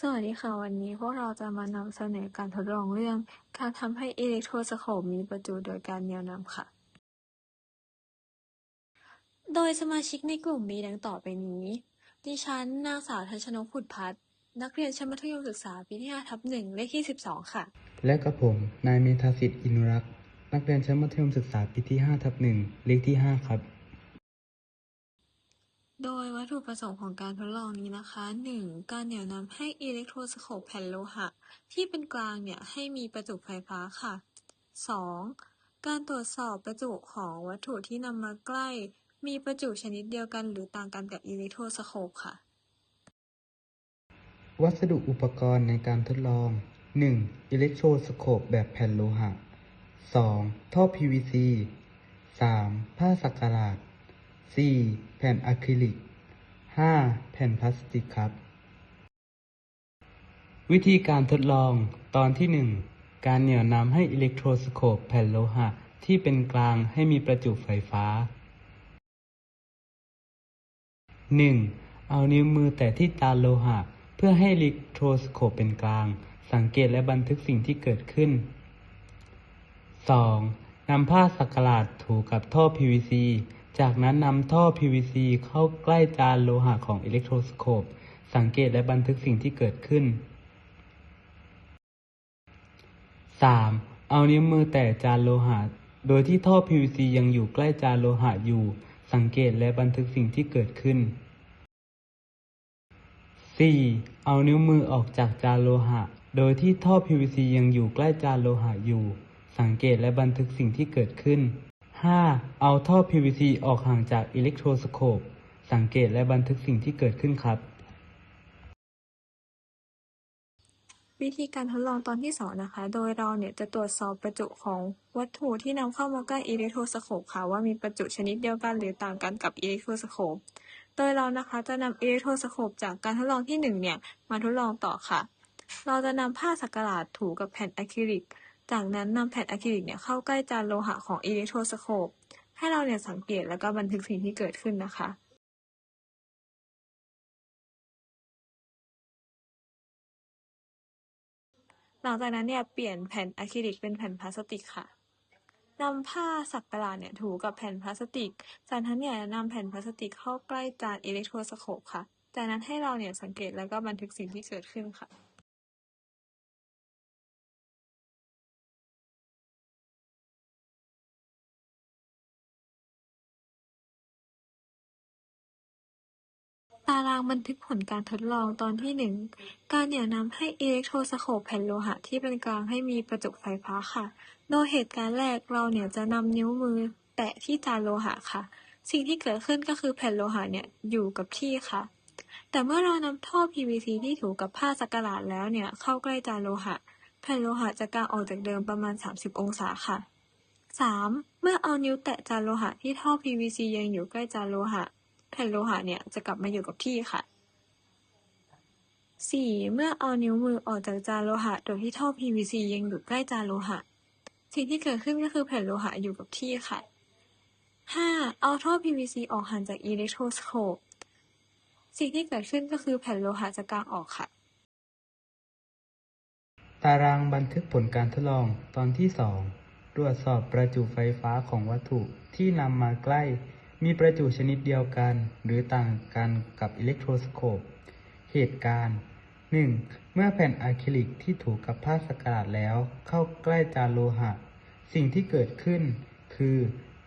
สวัสดีค่ะ วันนี้พวกเราจะมานำเสนอการทดลองเรื่อง การทำให้อิเล็กโทรสโคปมีประจุโดยการเหนี่ยวนำค่ะ โดยสมาชิกในกลุ่มมีดังต่อไปนี้ ดิฉันนางสาวทัชนกผุดพัฒน์นักเรียนชั้นมัธยมศึกษาปีที่5ทับ1เลขที่ 12 ค่ะ และกับผมนายเมธาสิทธิ์อินุรักษ์นักเรียนชั้นมัธยมศึกษาปีที่5ทับ1เลขที่ 5 ครับ โดยวัตถุประสงค์ของการทดลองนี้นะคะ 1. การเหนี่ยวนำให้อิเล็กโทรสโคปแผ่นโลหะ ที่เป็นกลางเนี่ยให้มีประจุไฟฟ้าค่ะ 2. การตรวจสอบประจุของวัตถุที่นำมาใกล้ มีประจุชนิดเดียวกันหรือต่างกันกับอิเล็กโทรสโคปค่ะ วัสดุอุปกรณ์ในการทดลอง 1. อิเล็กโทรสโคปแบบแผ่นโลหะ 2. ท่อ PVC 3. ผ้าสักการาด 4. แผ่นอะคริลิก 5. แผ่นพลาสติกครับ วิธีการทดลองตอนที่ 1 การเหนี่ยวนำให้อิเล็กโทรสโคปแผ่นโลหะที่เป็นกลางให้มีประจุไฟฟ้า 1. เอานิ้วมือแตะที่จาโลหะ เพื่อให้อิเล็กโทรสโคปเป็นกลาง สังเกตและบันทึกสิ่งที่เกิดขึ้น 2. นำผ้าสักการาดถูกับท่อ PVC จากนั้นนำท่อ PVC เข้าใกล้จานโลหะของอิเล็กโทรสโคป สังเกตและบันทึกสิ่งที่เกิดขึ้น 3. เอานิ้วมือแตะจานโลหะ โดยที่ท่อ PVC ยังอยู่ใกล้จานโลหะอยู่ สังเกตและบันทึกสิ่งที่เกิดขึ้น 4. เอานิ้วมือออกจากจานโลหะ โดยที่ท่อ PVC ยังอยู่ใกล้จานโลหะอยู่ สังเกตและบันทึกสิ่งที่เกิดขึ้น 5. เอาท่อ PVC ออกห่างจากอิเล็กโทรสโคป สังเกตและบันทึกสิ่งที่เกิดขึ้นครับ วิธีการทดลองตอนที่ 2 นะคะ โดยเราเนี่ยจะตรวจสอบประจุของวัตถุที่นำเข้ามาใกล้อิเล็กโทรสโคปค่ะ ว่ามีประจุชนิดเดียวกันหรือต่างกันกับอิเล็กโทรสโคป โดยเรานะคะจะนำอิเล็กโทรสโคปจากการทดลองที่ 1 เนี่ยมาทดลองต่อค่ะ เราจะนำผ้าสักการาดถูกับแผ่นอะคริลิก จากนั้นนำแผ่นอะคริลิกเนี่ยเข้าใกล้จานโลหะของอิเล็กโทรสโคป ให้เราเนี่ยสังเกตแล้วก็บันทึกสิ่งที่เกิดขึ้นนะคะหลังจากนั้นเนี่ยเปลี่ยนแผ่นอะคริลิกเป็นแผ่นพลาสติกค่ะนำผ้าสักการาดเนี่ยถูกับแผ่นพลาสติก จากนั้นเนี่ยนำแผ่นพลาสติกเข้าใกล้จานอิเล็กโทรสโคปค่ะ จากนั้นให้เราเนี่ยสังเกตแล้วก็บันทึกสิ่งที่เกิดขึ้นค่ะ ตารางบันทึกผลการทดลองตอนที่1การเหนี่ยวนำให้อิเล็กโทรสโคปแผ่นโลหะที่เป็นกลางให้มีประจุไฟฟ้าค่ะ โดยเหตุการณ์แรกเราเนี่ยจะนำนิ้วมือแตะที่จานโลหะค่ะ สิ่งที่เกิดขึ้นก็คือแผ่นโลหะเนี่ยอยู่กับที่ค่ะ แต่เมื่อเรานำท่อ PVC ที่ถูกับผ้าสักการาดแล้วเนี่ยเข้าใกล้จานโลหะ แผ่นโลหะจะกางออกจากเดิมประมาณ 30 องศาค่ะ 3. เมื่อเอานิ้วแตะจานโลหะที่ท่อ PVC ยังอยู่ใกล้จานโลหะ ผ่นโลหะเนี่ยจะกลับมาอยู่กับที่ค่ะ 4. เมื่อเอานิ้วมือออกจากจานโลหะ โดยที่ท่อ PVC ยังอยู่ใกล้จานโลหะ สิ่งที่เกิดขึ้นก็คือแผ่นโลหะอยู่กับที่ค่ะ 5. เอาท่อ PVC ออกห่างจากอิเล็กโทรสโคป สิ่งที่เกิดขึ้นก็คือแผ่นโลหะจะกางออกค่ะ ตารางบันทึกผลการทดลองตอนที่ 2 ตรวจสอบประจุไฟฟ้าของวัตถุที่นำมาใกล้ มีประจุชนิดเดียวกัน หรือต่างกันกับอิเล็กโทรสโคป เหตุการณ์ 1. เมื่อแผ่นอะคริลิกที่ถูกกับผ้าสกกาดแล้ว เข้าใกล้จานโลหะ สิ่งที่เกิดขึ้น คือ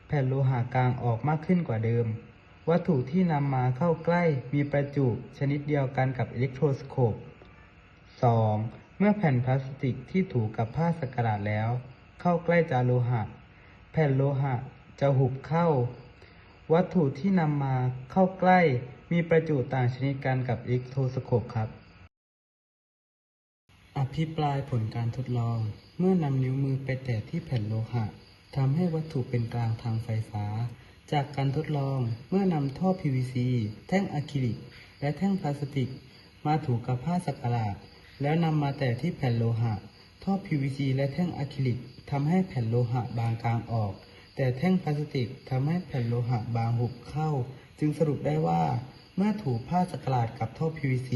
แผ่นโลหะกลางออกมากขึ้นกว่าเดิม วัตถุที่นำมาเข้าใกล้มีประจุชนิดเดียวกันกับอิเล็กโทรสโคป 2. เมื่อแผ่นพลาสติกที่ถูกับผ้าสกการาดแล้ว เข้าใกล้จานโลหะ แผ่นโลหะจะหุบเข้า วัตถุที่นำมาเข้าใกล้มีประจุต่างชนิดกันกับอิเล็กโทรสโคปครับ อภิปรายผลการทดลอง เมื่อนำนิ้วมือไปแตะที่แผ่นโลหะทำให้วัตถุเป็นกลางทางไฟฟ้า จากการทดลองเมื่อนำท่อ PVC แท่งอะคริลิก และแท่งพลาสติก มาถูกับผ้าสักการาด แล้วนำมาแตะที่แผ่นโลหะ ท่อ PVC และแท่งอะคริลิกทำให้แผ่นโลหะบางกลางออก แต่แท่งพลาสติกทำให้แผ่นโลหะบางหุบเข้า จึงสรุปได้ว่า เมื่อถูผ้าสกการาดกับท่อ PVC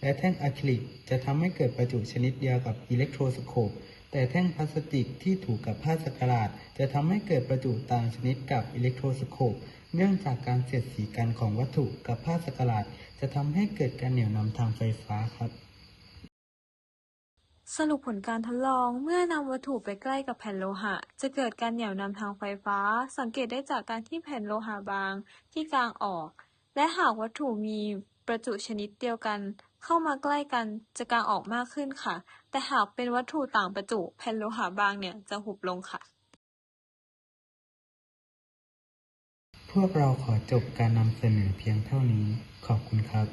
และแท่งอะคริลิกจะทำให้เกิดประจุชนิดเดียวกับอิเล็กโทรสโคป แต่แท่งพลาสติกที่ถูกกับผ้าสกหลาดจะทำให้เกิดประจุต่างชนิดกับอิเล็กโทรสโคป เนื่องจากการเสียดสีกันของวัตถุกับผ้าสกหลาดจะทำให้เกิดการเหนี่ยวนำทางไฟฟ้าครับ สรุปผลการทดลองเมื่อนำวัตถุไปใกล้กับแผ่นโลหะ จะเกิดการเหนี่ยวนำทางไฟฟ้า สังเกตได้จากการที่แผ่นโลหะบางที่กลางออก และหากวัตถุมีประจุชนิดเดียวกัน เข้ามาใกล้กันจะกลางออกมากขึ้นค่ะ แต่หากเป็นวัตถุต่างประจุ แผ่นโลหะบางเนี่ยจะหุบลงค่ะ พวกเราขอจบการนำเสนอเพียงเท่านี้ ขอบคุณครับ